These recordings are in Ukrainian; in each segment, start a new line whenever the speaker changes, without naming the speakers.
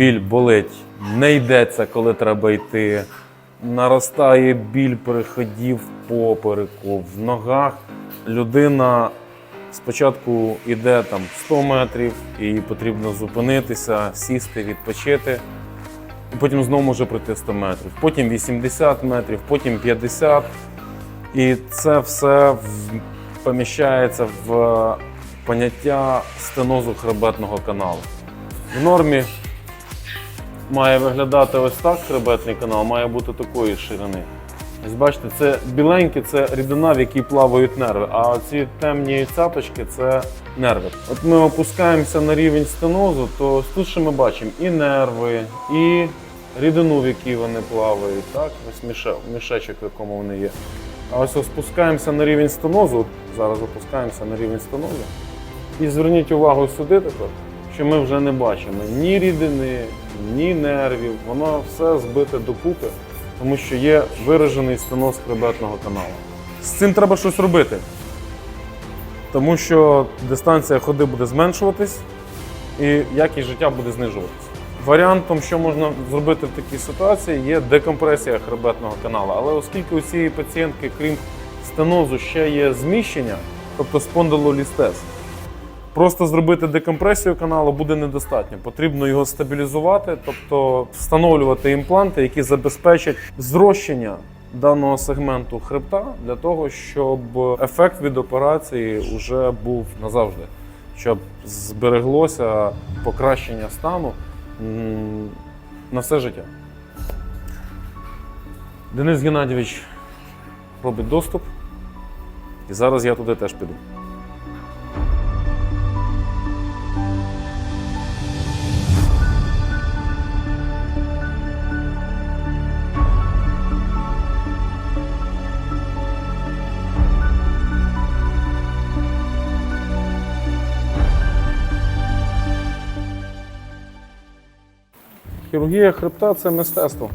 біль болить, не йдеться, коли треба йти. Наростає біль переходів в попереку, в ногах. Людина спочатку йде там 100 метрів, і потрібно зупинитися, сісти, відпочити. І потім знову може пройти 100 метрів, потім 80 метрів, потім 50. І це все поміщається в поняття стенозу хребетного каналу. В нормі має виглядати ось так хребетний канал, має бути такої ширини. Ось бачите, це біленьке, це рідина, в якій плавають нерви, а ці темні цяточки це нерви. От ми опускаємося на рівень стенозу, то тут ще ми бачимо і нерви, і рідину, в якій вони плавають, так? Ось міше- мішечок, в якому вони є. А ось спускаємося на рівень стенозу, зараз опускаємося на рівень стенозу. І зверніть увагу сюди тепер, що ми вже не бачимо ні рідини, ні нервів. Воно все збите докупи, тому що є виражений стеноз хребетного каналу. З цим треба щось робити, тому що дистанція ходи буде зменшуватись і якість життя буде знижуватися. Варіантом, що можна зробити в такій ситуації, є декомпресія хребетного каналу. Але оскільки у цієї пацієнтки, крім стенозу, ще є зміщення, тобто спондилолістез, Просто зробити декомпресію каналу буде недостатньо. Потрібно його стабілізувати, тобто встановлювати імпланти, які забезпечать зрощення даного сегменту хребта для того, щоб ефект від операції вже був назавжди, щоб збереглося покращення стану на все життя. Денис Геннадійович робить доступ, і зараз я туди теж піду. Хірургія хребта це мистецтво.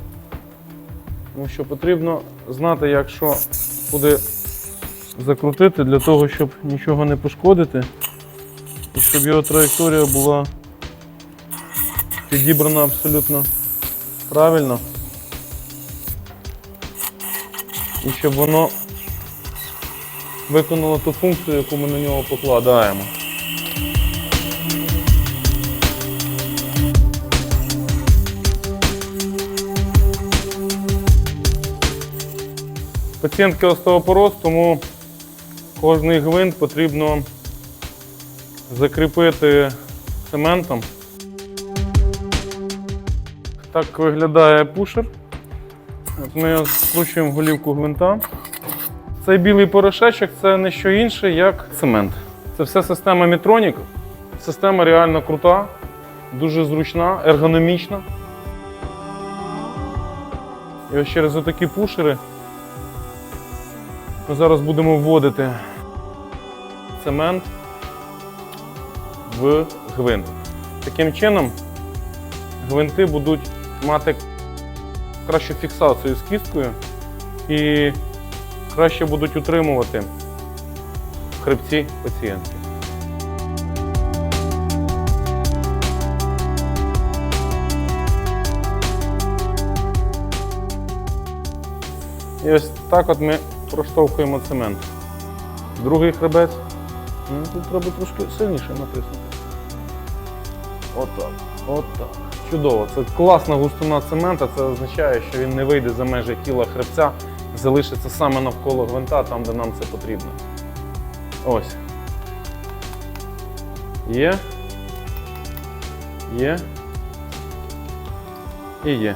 Тому що потрібно знати, як що куди закрутити для того, щоб нічого не пошкодити, і щоб його траєкторія була підібрана абсолютно правильно. І щоб воно виконало ту функцію, яку ми на нього покладаємо. Пацієнтки остеопороз, тому кожний гвинт потрібно закріпити цементом. Так виглядає пушер. Ми скручуємо голівку гвинта. Цей білий порошечок це не що інше, як цемент. Це все система Metronic. Система реально крута, дуже зручна, ергономічна. І ось через отакі пушери ми зараз будемо вводити цемент в гвинт. Таким чином гвинти будуть мати кращу фіксацію з кісткою і краще будуть утримувати хребці пацієнтки. І ось так от ми проштовхуємо цемент. Другий хребець. Ну, Тут треба трошки сильніше натиснути. Отак. Отак. Чудово. Це класна густина цемента. Це означає, що він не вийде за межі тіла хребця, залишиться саме навколо гвинта, там, де нам це потрібно. Ось. Є. Є. І є.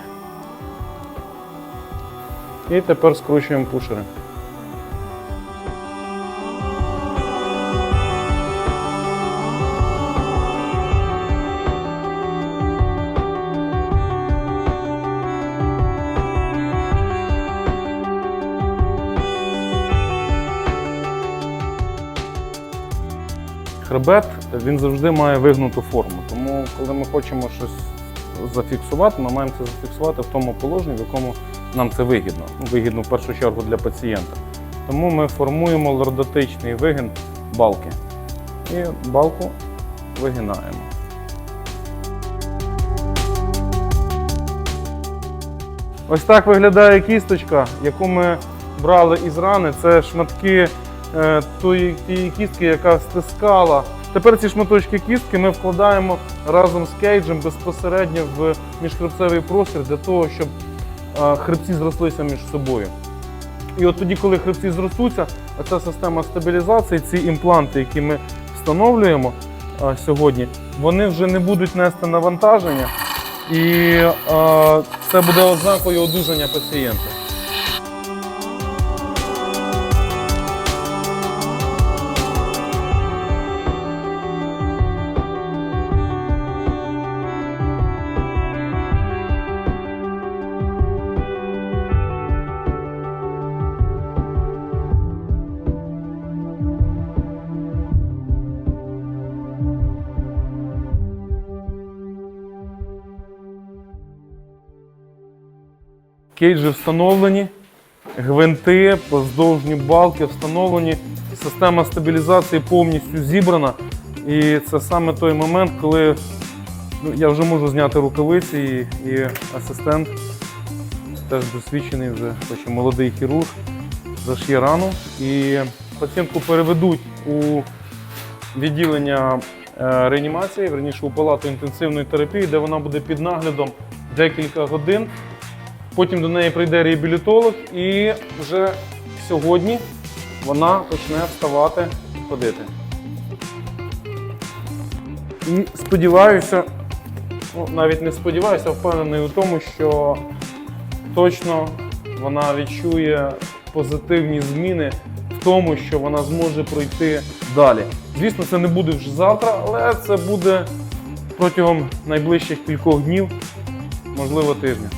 І тепер скручуємо пушери. Хребет він завжди має вигнуту форму. Тому, коли ми хочемо щось зафіксувати, ми маємо це зафіксувати в тому положенні, в якому нам це вигідно. Ну, Вигідно в першу чергу для пацієнта. Тому ми формуємо лордотичний вигин балки. І балку вигинаємо.
Ось так виглядає кісточка, яку ми брали із рани. Це шматки тої, тієї кістки, яка стискала. Тепер ці шматочки кістки ми вкладаємо разом з кейджем безпосередньо в міжхребцевий простір для того, щоб е, хребці зрослися між собою. І от тоді, коли хребці зростуться, ця система стабілізації, ці імпланти, які ми встановлюємо е, сьогодні, вони вже не будуть нести навантаження, і е, це буде ознакою одужання пацієнта. Кейджі встановлені, гвинти, поздовжні балки встановлені, система стабілізації повністю зібрана. І це саме той момент, коли ну, я вже можу зняти рукавиці і, і асистент, теж досвідчений вже, хоч і молодий хірург, зашє рану. І пацієнтку переведуть у відділення е, реанімації, верніше у палату інтенсивної терапії, де вона буде під наглядом декілька годин. Потім до неї прийде реабілітолог, і вже сьогодні вона почне вставати ходити. І сподіваюся, ну, навіть не сподіваюся, впевнений у тому, що точно вона відчує позитивні зміни в тому, що вона зможе пройти далі. Звісно, це не буде вже завтра, але це буде протягом найближчих кількох днів, можливо, тижня.